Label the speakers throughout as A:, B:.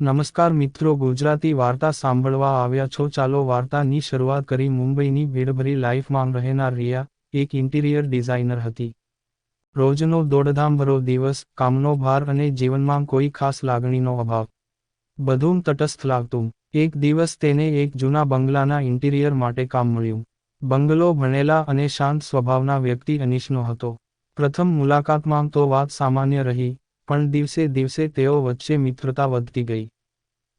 A: નમસ્કાર મિત્રો, ગુજરાતી વાર્તા સાંભળવા આવ્યા છો. ચાલો વાર્તાની શરૂઆત કરી. મુંબઈની ભીડભરી લાઈફમાં રહેનાર રિયા એક ઇન્ટિરિયર ડિઝાઇનર હતી. રોજનો દોડધામભરો દિવસ, કામનો ભાર અને જીવનમાં કોઈ ખાસ લાગણીનો અભાવ. બધું તટસ્થ લાગતું. એક દિવસ તેને એક જૂના બંગલાના ઇન્ટિરિયર માટે કામ મળ્યું. બંગલો ભણેલા અને શાંત સ્વભાવના વ્યક્તિ અનિશનો હતો. પ્રથમ મુલાકાતમાં તો વાત સામાન્ય રહી. પણ દિવસે દિવસે તેઓ વચ્ચે મિત્રતા વધતી ગઈ.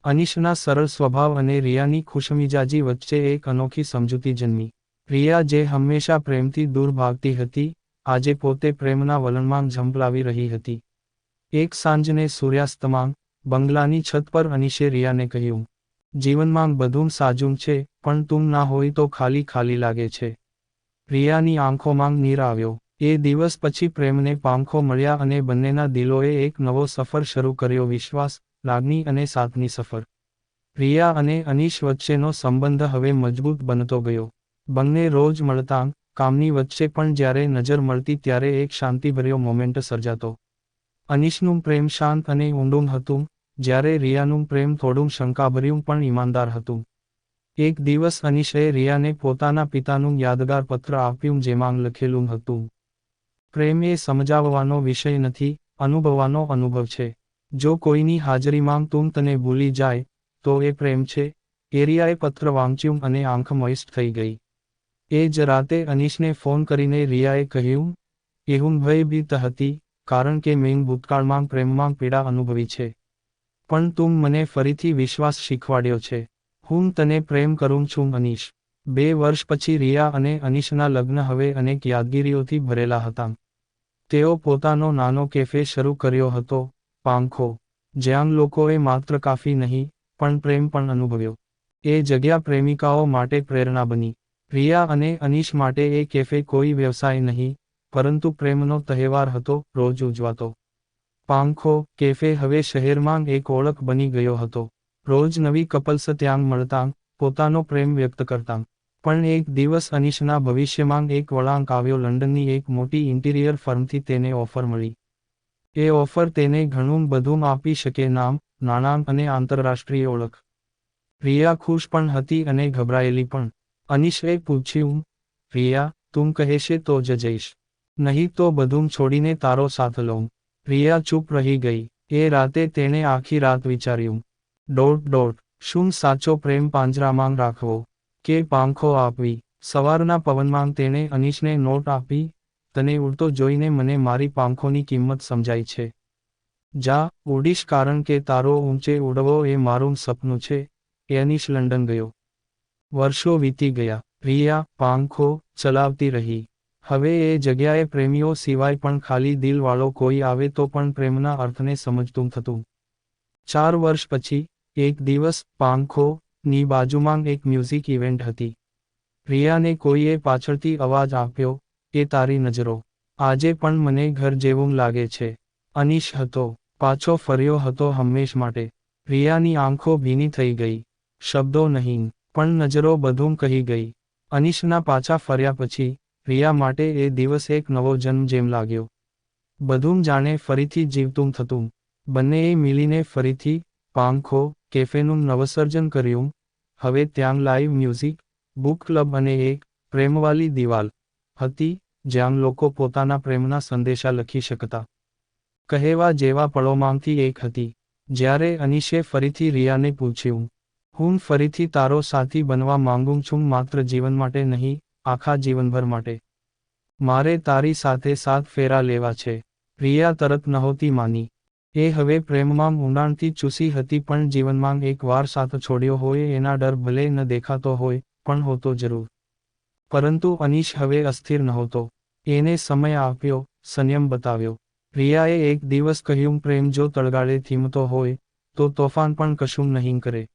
A: અનીશના સરળ સ્વભાવ અને રિયાની ખુશમિજાજી વચ્ચે એક અનોખી સમજૂતી જન્મી. રિયા જે હંમેશા પ્રેમથી દૂર ભાગતી હતી, આજે પોતે પ્રેમના વલણમાં ઝંપલાવી રહી હતી. એક સાંજને સૂર્યાસ્તમાં, બંગલાની છત પર અનીશે રિયાને કહ્યું, જીવનમાં બધું સાજું છે, પણ તું ના હોય તો ખાલી ખાલી લાગે છે. રિયાની આંખોમાં નીર આવ્યો. એ દિવસ પછી પ્રેમને પાંખો મળ્યા અને બંનેના દિલોએ એક નવો સફર શરૂ કર્યો, વિશ્વાસ, લાગણી અને સાથની સફર. રિયા અને અનીશ વચ્ચેનો સંબંધ હવે મજબૂત બનતો ગયો. બંને રોજ મળતા, કામની વચ્ચે પણ જ્યારે નજર મળતી ત્યારે એક શાંતિભર્યો મોમેન્ટ સર્જાતો. અનીશનું પ્રેમ શાંત અને ઊંડું હતું, જ્યારે રિયાનું પ્રેમ થોડું શંકાભર્યું પણ ઈમાનદાર હતું. એક દિવસ અનીશે રિયાને પોતાના પિતાનું યાદગાર પત્ર આપ્યું, જેમાં લખેલું હતું પ્રેમ એ સમજાવવાનો વિષય નથી, અનુભવવાનો અનુભવ છે. જો કોઈની હાજરીમાં તું તને ભૂલી જાય, તો એ પ્રેમ છે. એરિયાએ પત્ર વાંચ્યું અને આંખ મોઇસ્ટ થઈ ગઈ. એ જ રાતે અનીશને ફોન કરીને રિયાએ કહ્યું એ હું ભયભીત હતી, કારણ કે મેં ભૂતકાળમાં પ્રેમમાં પીડા અનુભવી છે. પણ તું મને ફરીથી વિશ્વાસ શીખવાડ્યો છે. હું તને પ્રેમ કરું છું, અનીશ. બે વર્ષ પછી રિયા અને અનીશના લગ્ન હવે અનેક યાદગીરીઓથી ભરેલા હતા. તેઓ પોતાનો નાનો કેફે શરૂ કર્યો હતો, પાંખો, જ્યાં લોકોએ માત્ર કાફી નહીં, પણ પ્રેમ પણ અનુભવ્યો. એ જગ્યા પ્રેમિકાઓ માટે પ્રેરણા બની. રિયા અને અનીશ માટે એ કેફે કોઈ વ્યવસાય નહીં, પરંતુ પ્રેમનો તહેવાર હતો, રોજ ઉજવાતો. પાંખો, કેફે હવે શહેરમાં એક ઓળખ બની ગયો હતો. રોજ નવી કપલ્સ ત્યાં મળતા, પોતાનો પ્રેમ વ્યક્ત કરતા. પણ એક દિવસ અનીશના ભવિષ્યમાં એક વળાંક આવ્યો લંડનની એક મોટી ઇન્ટિરિયર ફર્મથી તેને ઓફર મળી. એ ઓફર તેને ઘણું બધું આપી શકે નામ, નાણાં અને આંતરરાષ્ટ્રીય ઓળખ. રિયા ખુશ પણ હતી અને ગભરાયેલી પણ. અનીશે પૂછ્યું રિયા તું કહેશે તો જ જઈશ. નહીં તો બધું છોડીને તારો સાથ લઉં. રિયા ચૂપ રહી ગઈ. એ રાતે તેણે આખી રાત વિચાર્યું. ડોટ ડોટ, શું સાચો પ્રેમ પાંજરામાં રાખવો? કે પાંખો આપવી. સવારના પવનમાં તેણે અનીશને નોટ આપી, તને ઉડતો જોઈને મને મારી પાંખોની કિંમત સમજાય છે. જા, ઉડીશ કારણ કે તારો ઊંચે ઉડવો એ મારું સપનું છે, એ અનીશ લંડન ગયો. વર્ષો વીતી ગયા. રિયા પાંખો ચલાવતી રહી. હવે એ જગ્યાએ પ્રેમીઓ સિવાય પણ ખાલી દિલવાળો કોઈ આવે તો પણ પ્રેમના અર્થને સમજતું થતું. ચાર વર્ષ પછી, એક દિવસ, પાંખો ની બાજુમાં એક મ્યુઝિક ઇવેન્ટ હતી. રિયાને કોઈએ પાછળથી અવાજ આપ્યો કે તારી નજરો. આજે પણ મને ઘર જેવું લાગે છે. અનીશ હતો, પાછો ફર્યો હતો હંમેશ માટે. રિયાની આંખો ભીની થઈ ગઈ. શબ્દો નહીં, પણ નજરો બધું કહી ગઈ. અનીશના પાછા ફર્યા પછી રિયા માટે એ દિવસ એક નવો જન્મ જેમ લાગ્યો. બધું જાણે ફરીથી જીવતું થતું. બંનેએ મિલીને ફરીથી પાંખો, કેફેનું નવસર્જન કર્યું. હવે ત્યાં લાઈવ મ્યુઝિક બુક ક્લબ અને એક પ્રેમવાલી દિવાલ હતી, જ્યાં લોકો પોતાના પ્રેમના સંદેશા લખી શકતા. કહેવા જેવા પળોમાંથી એક હતી. જ્યારે અનીશે ફરીથી રિયાને પૂછ્યું, હું ફરીથી તારો સાથી બનવા માંગુ છું માત્ર જીવન માટે નહીં, આખા જીવનભર માટે. મારે તારી સાથે સાત ફેરા લેવા છે રિયા તરત નહોતી માની. એ હવે પ્રેમમાં ઊંડાણથી ચૂસી હતી પણ જીવનમાં એક વાર સાથ છોડ્યો હોય એના ડર ભલે ન દેખાતો હોય, પણ હોતો જરૂર. પરંતુ અનીશ હવે અસ્થિર નહોતો. એને સમય આપ્યો, સંયમ બતાવ્યો. રિયાએ એક દિવસ કહ્યું, પ્રેમ જો તળગાળે થીમતો હોય, તો તોફાન પણ કશું નહીં કરે.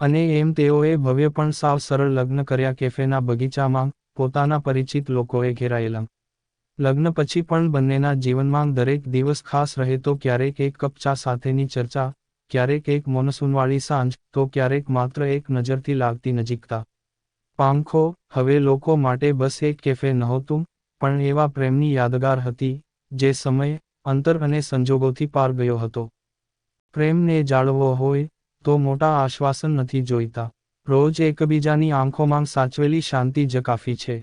A: અને એમ તેઓએ ભવ્ય પણ સાવ સરળ લગ્ન કર્યા કેફેના બગીચામાં પોતાના પરિચિત લોકોએ ઘેરાયેલા. લગ્ન પછી પણ બંનેના જીવનમાં દરેક દિવસ ખાસ રહે તો ક્યારેક એક કપ ચા સાથેની ચર્ચા, ક્યારેક એક મોનસૂનવાળી સાંજ, તો ક્યારેક માત્ર એક નજરથી લાગતી નજીકતા. પાંખો, હવે લોકો માટે બસ એક કેફે નહોતું, પણ એવા પ્રેમની યાદગાર હતી, જે સમય, અંતર અને સંજોગોથી પાર ગયો હતો. પ્રેમને જાળવવો હોય, તો મોટા આશ્વાસન નથી જોઈતા. રોજ એકબીજાની આંખોમાં સાચવેલી શાંતિ જ કાફી છે.